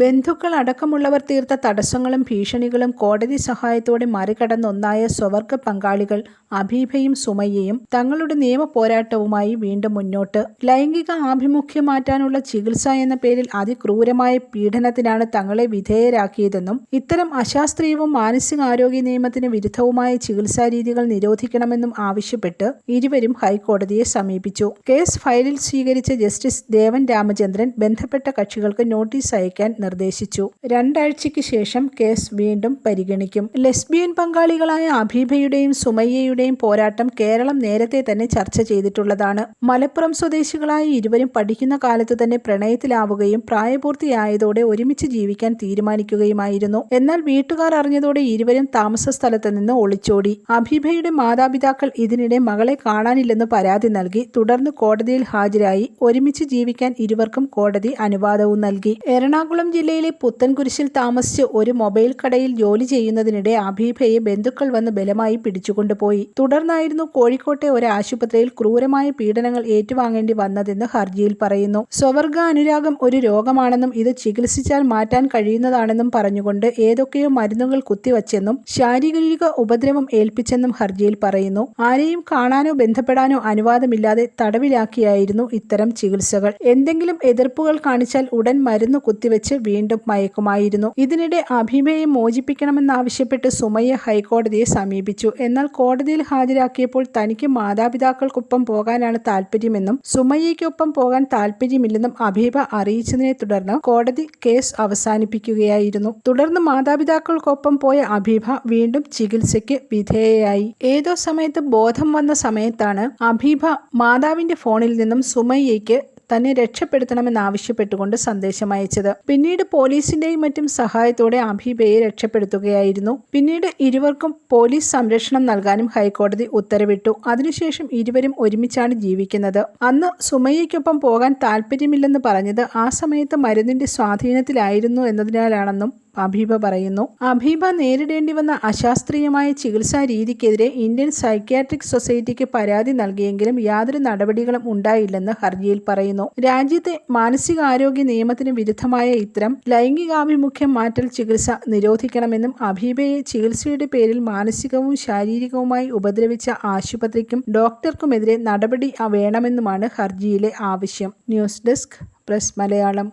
ബന്ധുക്കൾ അടക്കമുള്ളവർ തീർത്ത തടസ്സങ്ങളും ഭീഷണികളും കോടതി സഹായത്തോടെ മറികടന്നൊന്നായ സ്വവർഗ പങ്കാളികൾ അഭീഭയും സുമയ്യയും തങ്ങളുടെ നിയമ പോരാട്ടവുമായി വീണ്ടും മുന്നോട്ട്. ലൈംഗിക ആഭിമുഖ്യം മാറ്റാനുള്ള ചികിത്സ എന്ന പേരിൽ അതിക്രൂരമായ പീഡനത്തിനാണ് തങ്ങളെ വിധേയരാക്കിയതെന്നും ഇത്തരം അശാസ്ത്രീയവും മാനസികാരോഗ്യ നിയമത്തിന് വിരുദ്ധവുമായ ചികിത്സാ രീതികൾ നിരോധിക്കണമെന്നും ആവശ്യപ്പെട്ട് ഇരുവരും ഹൈക്കോടതിയെ സമീപിച്ചു. കേസ് ഫയലിൽ സ്വീകരിച്ച ജസ്റ്റിസ് ദേവൻ രാമചന്ദ്രൻ ബന്ധപ്പെട്ട കക്ഷികൾക്ക് നോട്ടീസ് അയക്കാൻ രണ്ടാഴ്ചയ്ക്ക് ശേഷം കേസ് വീണ്ടും പരിഗണിക്കും. ലെസ്ബിയൻ പങ്കാളികളായ അബീബയുടെയും സുമയ്യയുടെയും പോരാട്ടം കേരളം നേരത്തെ തന്നെ ചർച്ച ചെയ്തിട്ടുള്ളതാണ്. മലപ്പുറം സ്വദേശികളായ ഇരുവരും പഠിക്കുന്ന കാലത്ത് തന്നെ പ്രണയത്തിലാവുകയും പ്രായപൂർത്തിയായതോടെ ഒരുമിച്ച് ജീവിക്കാൻ തീരുമാനിക്കുകയുമായിരുന്നു. എന്നാൽ വീട്ടുകാർ അറിഞ്ഞതോടെ ഇരുവരും താമസ സ്ഥലത്ത് നിന്ന് ഒളിച്ചോടി. അബീബയുടെ മാതാപിതാക്കൾ ഇതിനിടെ മകളെ കാണാനില്ലെന്ന് പരാതി നൽകി. തുടർന്ന് കോടതിയിൽ ഹാജരായി. ഒരുമിച്ച് ജീവിക്കാൻ ഇരുവർക്കും കോടതി അനുവാദവും നൽകി. എറണാകുളം ജില്ലയിലെ പുത്തൻകുരിശിൽ താമസിച്ച് ഒരു മൊബൈൽ കടയിൽ ജോലി ചെയ്യുന്നതിനിടെ അബീബയെ ബന്ധുക്കൾ വന്ന് ബലമായി പിടിച്ചുകൊണ്ടുപോയി. തുടർന്നായിരുന്നു കോഴിക്കോട്ടെ ഒരു ആശുപത്രിയിൽ ക്രൂരമായ പീഡനങ്ങൾ ഏറ്റുവാങ്ങേണ്ടി വന്നതെന്ന് ഹർജിയിൽ പറയുന്നു. സ്വവർഗ അനുരാഗം ഒരു രോഗമാണെന്നും ഇത് ചികിത്സിച്ചാൽ മാറ്റാൻ കഴിയുന്നതാണെന്നും പറഞ്ഞുകൊണ്ട് ഏതൊക്കെയോ മരുന്നുകൾ കുത്തിവച്ചെന്നും ശാരീരിക ഉപദ്രവം ഏൽപ്പിച്ചെന്നും ഹർജിയിൽ പറയുന്നു. ആരെയും കാണാനോ ബന്ധപ്പെടാനോ അനുവാദമില്ലാതെ തടവിലാക്കിയായിരുന്നു ഇത്തരം ചികിത്സകൾ. എന്തെങ്കിലും എതിർപ്പുകൾ കാണിച്ചാൽ ഉടൻ മരുന്ന് കുത്തിവെച്ച് വീണ്ടും മയക്കുമായിരുന്നു. ഇതിനിടെ അഭിമയെ മോചിപ്പിക്കണമെന്നാവശ്യപ്പെട്ട് സുമയ്യ ഹൈക്കോടതിയെ സമീപിച്ചു. എന്നാൽ കോടതിയിൽ ഹാജരാക്കിയപ്പോൾ തനിക്ക് മാതാപിതാക്കൾക്കൊപ്പം പോകാനാണ് താല്പര്യമെന്നും സുമയ്യയ്ക്കൊപ്പം പോകാൻ താല്പര്യമില്ലെന്നും അഭിബ അറിയിച്ചതിനെ തുടർന്ന് കോടതി കേസ് അവസാനിപ്പിക്കുകയായിരുന്നു. തുടർന്ന് മാതാപിതാക്കൾക്കൊപ്പം പോയ അഭിബ വീണ്ടും ചികിത്സയ്ക്ക് വിധേയയായി. ഏതോ സമയത്ത് ബോധം വന്ന സമയത്താണ് അഭിഭ മാതാവിന്റെ ഫോണിൽ നിന്നും സുമയ്യയ്ക്ക് തന്നെ രക്ഷപ്പെടുത്തണമെന്നാവശ്യപ്പെട്ടുകൊണ്ട് സന്ദേശം അയച്ചത്. പിന്നീട് പോലീസിന്റെയും മറ്റും സഹായത്തോടെ അഭീബയെ രക്ഷപ്പെടുത്തുകയായിരുന്നു. പിന്നീട് ഇരുവർക്കും പോലീസ് സംരക്ഷണം നൽകാനും ഹൈക്കോടതി ഉത്തരവിട്ടു. അതിനുശേഷം ഇരുവരും ഒരുമിച്ചാണ് ജീവിക്കുന്നത്. അന്ന് സുമയ്യയ്ക്കൊപ്പം പോകാൻ താല്പര്യമില്ലെന്ന് പറഞ്ഞത് ആ സമയത്ത് മരുന്നിന്റെ സ്വാധീനത്തിലായിരുന്നു എന്നതിനാലാണെന്നും അഭീബ പറയുന്നു. അഭീബ നേരിടേണ്ടി വന്ന അശാസ്ത്രീയമായ ചികിത്സാ രീതിക്കെതിരെ ഇന്ത്യൻ സൈക്യാട്രിക് സൊസൈറ്റിക്ക് പരാതി നൽകിയെങ്കിലും യാതൊരു നടപടികളും ഉണ്ടായില്ലെന്ന് ഹർജിയിൽ പറയുന്നു. രാജ്യത്തെ മാനസികാരോഗ്യ നിയമത്തിന് വിരുദ്ധമായ ഇത്തരം ലൈംഗികാഭിമുഖ്യം മാറ്റൽ ചികിത്സ നിരോധിക്കണമെന്നും അഭീബയെ ചികിത്സയുടെ പേരിൽ മാനസികവും ശാരീരികവുമായി ഉപദ്രവിച്ച ആശുപത്രിക്കും ഡോക്ടർക്കുമെതിരെ നടപടി വേണമെന്നുമാണ് ഹർജിയിലെ ആവശ്യം. News desk press Malayalam.